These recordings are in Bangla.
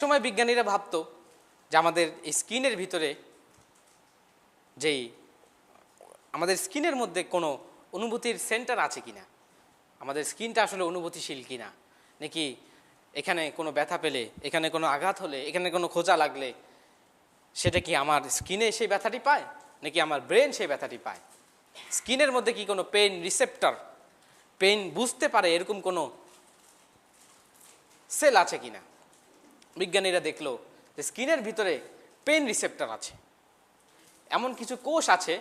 সময় বিজ্ঞানীরা ভাবতো যে আমাদের এই স্কিনের ভিতরে যেই, আমাদের স্কিনের মধ্যে কোনো অনুভূতির সেন্টার আছে কিনা? আমাদের স্কিনটা আসলে অনুভূতিশীল কিনা? নাকি এখানে কোনো ব্যথা পেলে, এখানে কোনো আঘাত হলে, এখানে কোনো খোঁজা লাগলে সেটা কি আমার স্কিনে সেই ব্যথাটি পায়? নাকি আমার ব্রেন সেই ব্যথাটি পায়? স্কিনের মধ্যে কি কোনো পেন রিসেপ্টার পেন বুঝতে পারে এরকম কোনো সেল আছে কিনা? বিজ্ঞানীরা দেখল যে স্কিনের ভিতরে পেন রিসেপ্টর আছে। এমন কিছু কোষ আছে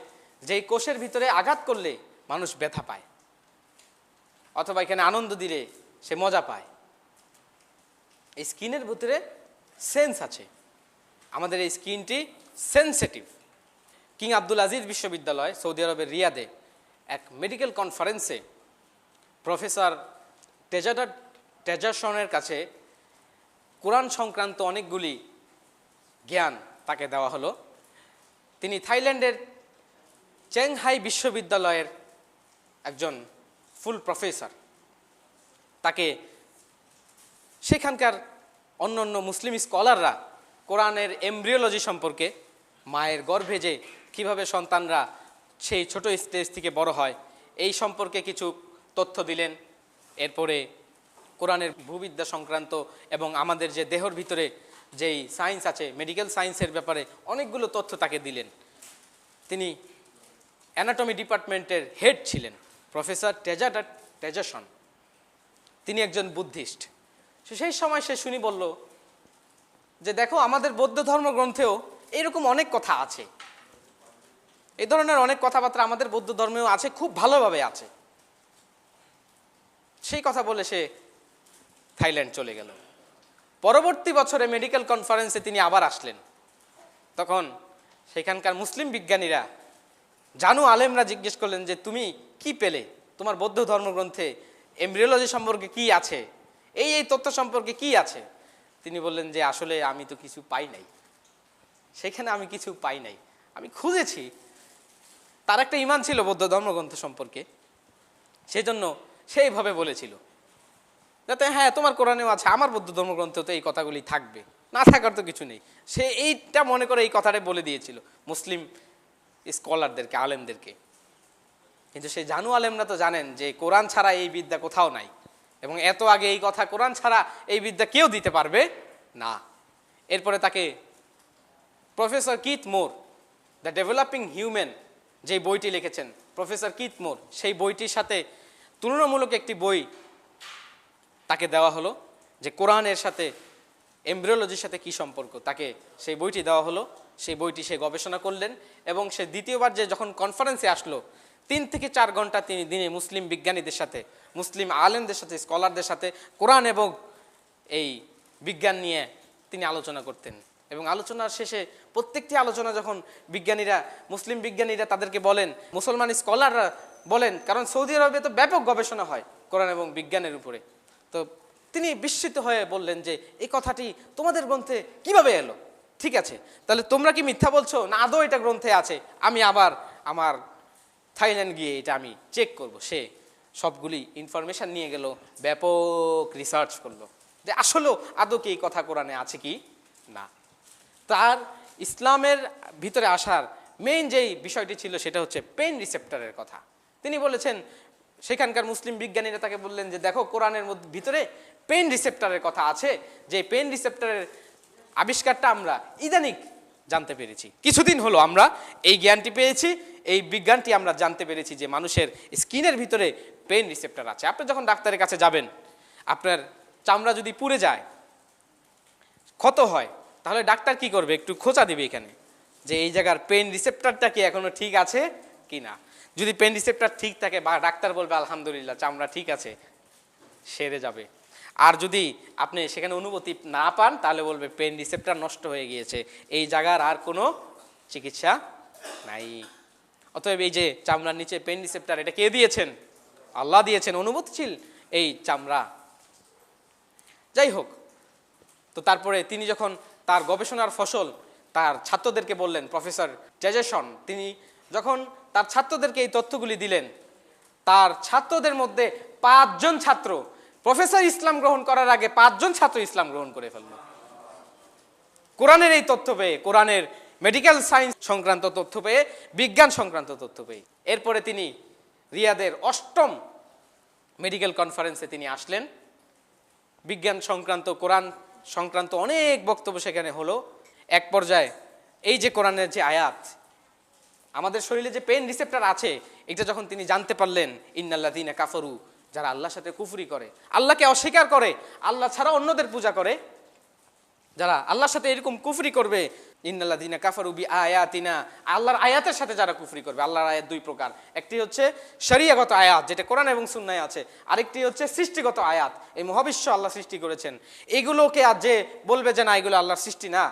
যেই কোষের ভিতরে আঘাত করলে মানুষ ব্যথা পায় অথবা এখানে আনন্দ দিলে সে মজা পায়। এই স্কিনের ভিতরে সেন্স আছে। আমাদের এই স্কিনটি সেন্সিটিভ। কিং আব্দুল আজিজ বিশ্ববিদ্যালয়, সৌদি আরবের রিয়াদে এক মেডিকেল কনফারেন্সে প্রফেসর টেজাডা টেজাসনের কাছে কোরআন সংক্রান্ত অনেকগুলি জ্ঞান তাকে দেওয়া হলো। তিনি থাইল্যান্ডের চেংহাই বিশ্ববিদ্যালয়ের একজন ফুল প্রফেসর। তাকে সেখানকার অন্য অন্য মুসলিম স্কলাররা কোরআনের এমব্রিওলজি সম্পর্কে, মায়ের গর্ভে যে কীভাবে সন্তানরা সেই ছোট স্টেজ থেকে বড় হয়, এই সম্পর্কে কিছু তথ্য দিলেন। এরপরে কোরআনের ভূবিদ্যা সংক্রান্ত এবং আমাদের যে দেহর ভিতরে যেই সায়েন্স আছে মেডিকেল সায়েন্সের ব্যাপারে অনেকগুলো তথ্য তাকে দিলেন। তিনি অ্যানাটমি ডিপার্টমেন্টের হেড ছিলেন প্রফেসর টেজাটা টেজাসন তিনি একজন বুদ্ধিস্ট সেই সময় সে শুনি বলল যে, দেখো, আমাদের বৌদ্ধ ধর্মগ্রন্থেও এরকম অনেক কথা আছে। এই ধরনের অনেক কথাবার্তা আমাদের বৌদ্ধ ধর্মেও আছে, খুব ভালোভাবে আছে। সেই কথা বলে সে থাইল্যান্ড চলে গেল। পরবর্তী বছরে মেডিকেল কনফারেন্সে তিনি আবার আসলেন। তখন সেখানকার মুসলিম বিজ্ঞানীরা জানু আলেমরা জিজ্ঞেস করলেন যে, তুমি কি পেলে? তোমার বৌদ্ধ ধর্মগ্রন্থে এমব্রিওলজি সম্পর্কে কি আছে? এই এই তথ্য সম্পর্কে কি আছে? তিনি বললেন যে, আসলে আমি তো কিছু পাই নাই। সেখানে আমি কিছু পাই নাই। আমি খুঁজেছি। তার একটা ইমান ছিল বৌদ্ধ ধর্মগ্রন্থ সম্পর্কে। সেজন্য সেইভাবে বলেছিল। যাতে হ্যাঁ তোমার কোরআনেও আছে, আমার বৌদ্ধ ধর্মগ্রন্থেও তো এই কথাগুলি থাকবে। না থাকার তো কিছু নেই। সে এইটা মনে করে এই কথাটা বলে দিয়েছিল মুসলিম স্কলারদেরকে, আলেমদেরকে। কিন্তু সেই জানু আলেমরা তো জানেন যে কোরআন ছাড়া এই বিদ্যা কোথাও নাই। এবং এত আগে এই কথা, কোরআন ছাড়া এই বিদ্যা কেউ দিতে পারবে? না। এরপরে তাকে professor Keith Moore, the developing human যে বইটি লিখেছেন, প্রফেসর কিথ মোর, সেই বইটির সাথে তুলনামূলক একটি বই তাকে দেওয়া হলো যে কোরআনের সাথে, এমব্রিওলজির সাথে কি সম্পর্ক? তাকে সেই বইটি দেওয়া হলো, সেই বইটি সে গবেষণা করলেন এবং সে দ্বিতীয়বার যে যখন কনফারেন্সে আসলো, তিন থেকে চার ঘণ্টা তিনি দিনে মুসলিম বিজ্ঞানীদের সাথে, মুসলিম আলেমদের সাথে স্কলারদের সাথে কোরআন এবং এই বিজ্ঞান নিয়ে তিনি আলোচনা করতেন। এবং আলোচনার শেষে প্রত্যেকটি আলোচনা যখন বিজ্ঞানীরা, মুসলিম বিজ্ঞানীরা তাদেরকে বলেন, মুসলমান স্কলাররা বলেন, কারণ সৌদি আরবে তো ব্যাপক গবেষণা হয় কোরআন এবং বিজ্ঞানের উপরে। তো তিনি বিস্মিত হয়ে বললেন যে, এই কথাটি তোমাদের গ্রন্থে কীভাবে এলো? ঠিক আছে, তাহলে তোমরা কি মিথ্যা বলছো না আদৌ এটা গ্রন্থে আছে? আমি আবার আমার থাইল্যান্ড গিয়ে এটা আমি চেক করব। সে সবগুলি ইনফরমেশন নিয়ে গেল, ব্যাপক রিসার্চ করল যে, আসলেও আদৌ কি এই কথা কোরআনে আছে কি না? তার ইসলামের ভিতরে আসার মেইন যেই বিষয়টি ছিল সেটা হচ্ছে পেন রিসেপ্টারের কথা। তিনি বলেছেন সেখানকার মুসলিম বিজ্ঞানীরা তাকে বললেন যে, দেখো, কোরআনের মধ্যে, ভিতরে পেন রিসেপ্টারের কথা আছে। যে পেন রিসেপ্টারের আবিষ্কারটা আমরা ইদানিক জানতে পেরেছি। কিছুদিন হলো আমরা এই জ্ঞানটি পেয়েছি, এই বিজ্ঞানটি আমরা জানতে পেরেছি যে মানুষের স্কিনের ভিতরে পেন রিসেপ্টার আছে। আপনি যখন ডাক্তারের কাছে যাবেন, আপনার চামড়া যদি পুড়ে যায়, ক্ষত হয়, তাহলে ডাক্তার কি করবে? একটু খোঁচা দিবে এখানে যে, এই জায়গার পেন রিসেপ্টারটা কি এখনও ঠিক আছে কি না যদি পেন রিসেপ্টর ঠিক থাকে, বা ডাক্তার বলবে, আলহামদুলিল্লাহ, চামড়া ঠিক আছে সেরে যাবে। আর যদি আপনি সেখানে অনুভূতি না পান, তাহলে বলবে পেন রিসেপ্টর নষ্ট হয়ে গিয়েছে, এই জায়গার আর কোনো চিকিৎসা নাই। অতএব এই যে চামড়ার নিচে পেন রিসেপ্টর এটা কে দিয়েছেন? আল্লাহ দিয়েছেন, অনুভূতিশীল এই চামড়া। যাই হোক, তো তারপরে তিনি যখন তার গবেষণার ফসল, তার ছাত্রদেরকে বললেন, প্রফেসর জেজেসন তিনি যখন তার ছাত্রদেরকে এই তথ্যগুলি দিলেন, তার ছাত্রদের মধ্যে পাঁচজন ছাত্র, প্রফেসর ইসলাম গ্রহণ করার আগে পাঁচজন ছাত্র ইসলাম গ্রহণ করে ফেলল। কোরআনের এই তথ্য পেয়ে, কোরআনের মেডিকেল সায়েন্স সংক্রান্ত তথ্য পেয়ে, বিজ্ঞান সংক্রান্ত তথ্য পেয়ে, এরপরে তিনি রিয়াদের অষ্টম মেডিকেল কনফারেন্সে তিনি আসলেন। বিজ্ঞান সংক্রান্ত, কোরআন সংক্রান্ত অনেক বক্তব্য সেখানে হলো। এক পর্যায়ে এই যে কোরআনের যে আয়াত আমাদের শরীরে যে পেন রিসেপ্টার আছে, এটা যখন তিনি জানতে পারলেন ইন্নাল্লাদিনা কাফরু যারা আল্লাহর সাথে কুফরি করে, আল্লাহকে অস্বীকার করে, আল্লাহ ছাড়া অন্যদের পূজা করে, যারা আল্লাহর সাথে এরকম কুফরি করবে ইন্নাল্লাদিনা কাফারু বি আয়াতিনা আল্লাহর আয়াতের সাথে যারা কুফরি করবে, আল্লাহর আয়াত দুই প্রকার। একটি হচ্ছে শরিয়াগত আয়াত, যেটা কোরআন এবং সুন্নায় আছে, আরেকটি হচ্ছে সৃষ্টিগত আয়াত। এই মহাবিশ্ব আল্লাহ সৃষ্টি করেছেন। এগুলোকে আর যে বলবে যে না, এগুলো আল্লাহর সৃষ্টি না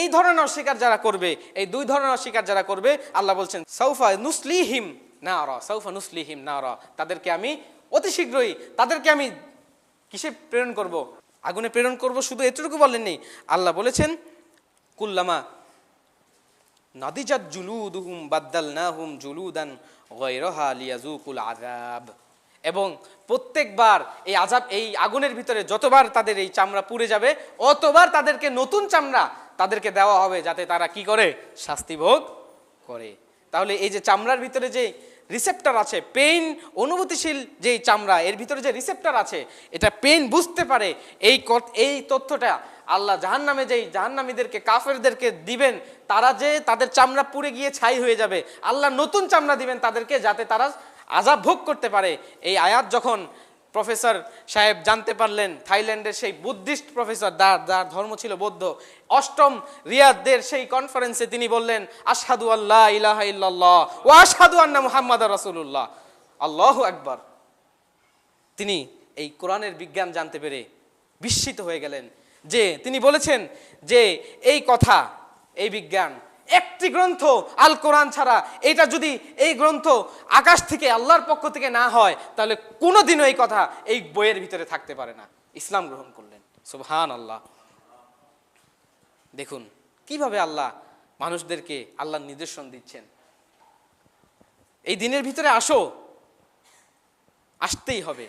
এই ধরনের অস্বীকার যারা করবে, এই দুই ধরনের অস্বীকার যারা করবে, আল্লাহ বলছেন সৌফা নুসলিহিম না র সৌফা নুসলিহিম না র তাদেরকে আমি অতি শীঘ্রই, তাদেরকে আমি কিসে প্রেরণ করব? আগুনে প্রেরণ করব শুধু এতটুকু বলেননি। আল্লাহ বলেছেন, কুল্লামা নাদিজাত জুলুদুহুম বাদ্দালনাহুম জুলুদান গয়রহা লিয়াজুকুল আযাব। এবং প্রত্যেকবার এই আজাব, এই আগুনের ভিতরে যতবার তাদের এই চামড়া পুড়ে যাবে, অতবার তাদেরকে নতুন চামড়া তাদেরকে দেওয়া হবে যাতে তারা কি করে? শাস্তি ভোগ করে। তাহলে এই যে চামড়ার ভিতরে যে রিসেপ্টার আছে পেইন অনুভূতিশীল যে চামড়া, এর ভিতরে যে রিসেপ্টার আছে, এটা পেইন বুঝতে পারে। এই এই তথ্যটা আল্লাহ জাহান্নামে যেই জাহান্নামীদেরকে, কাফেরদেরকে দিবেন, তারা যে তাদের চামড়া পুড়ে গিয়ে ছাই হয়ে যাবে, আল্লাহ নতুন চামড়া দিবেন তাদেরকে যাতে তারা আজাব ভোগ করতে পারে। এই আয়াত যখন প্রফেসর সাহেব জানতে পারলেন, থাইল্যান্ডের সেই বুদ্ধিস্ট প্রফেসর, যার যার ধর্ম ছিল বৌদ্ধ, অষ্টম রিয়াদদের সেই কনফারেন্সে তিনি বললেন, আশহাদু আল্লাহ ইলাহা ইল্লাল্লাহ ও আশহাদু আন্না মুহাম্মদ রাসূলুল্লাহ। আল্লাহ আকবার। তিনি এই কোরআনের বিজ্ঞান জানতে পেরে বিস্মিত হয়ে গেলেন যে তিনি বলেছেন যে এই কথা, এই বিজ্ঞান একটি গ্রন্থ আল কোরআন ছাড়া, এটা যদি এই গ্রন্থ আকাশ থেকে আল্লাহর পক্ষ থেকে না হয়, তাহলে কোনোদিনও এই কথা এই বইয়ের ভিতরে থাকতে পারে না। ইসলাম গ্রহণ করলেন। সুবহান আল্লাহ দেখুন, কীভাবে আল্লাহ মানুষদেরকে আল্লাহর নির্দেশন দিচ্ছেন। এই দিনের ভিতরে আসো, আসতেই হবে।